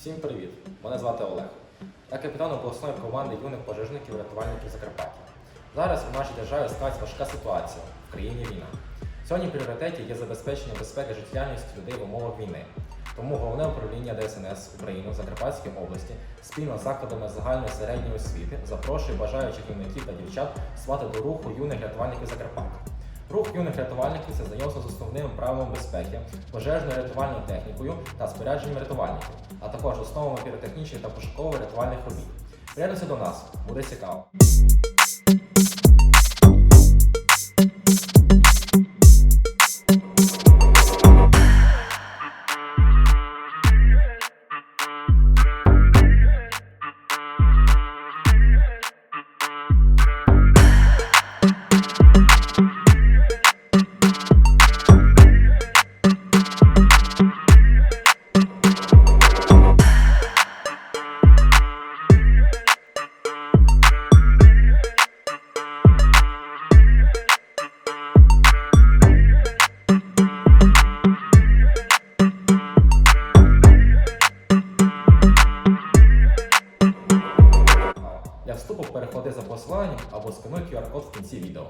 Всім привіт! Мене звати Олег. Я капітан обласної команди юних пожежників рятувальників Закарпаття. Зараз у нашій державі склалась важка ситуація в країні війна. Сьогодні в пріоритеті є забезпечення безпеки життєдіяльності людей в умовах війни. Тому головне управління ДСНС України в Закарпатській області спільно з закладами загальної середньої освіти запрошує бажаючих юнаків та дівчат свати до руху юних рятувальників Закарпаття. Рух юних рятувальників це з основними правилами безпеки, пожежною рятувальною технікою та спорядженням рятувальників, а також основами піротехнічних та пошукових рятувальних робіт. Приєднуйся до нас, буде цікаво. Вступу переходи за посиланням або скануй QR-код в кінці відео.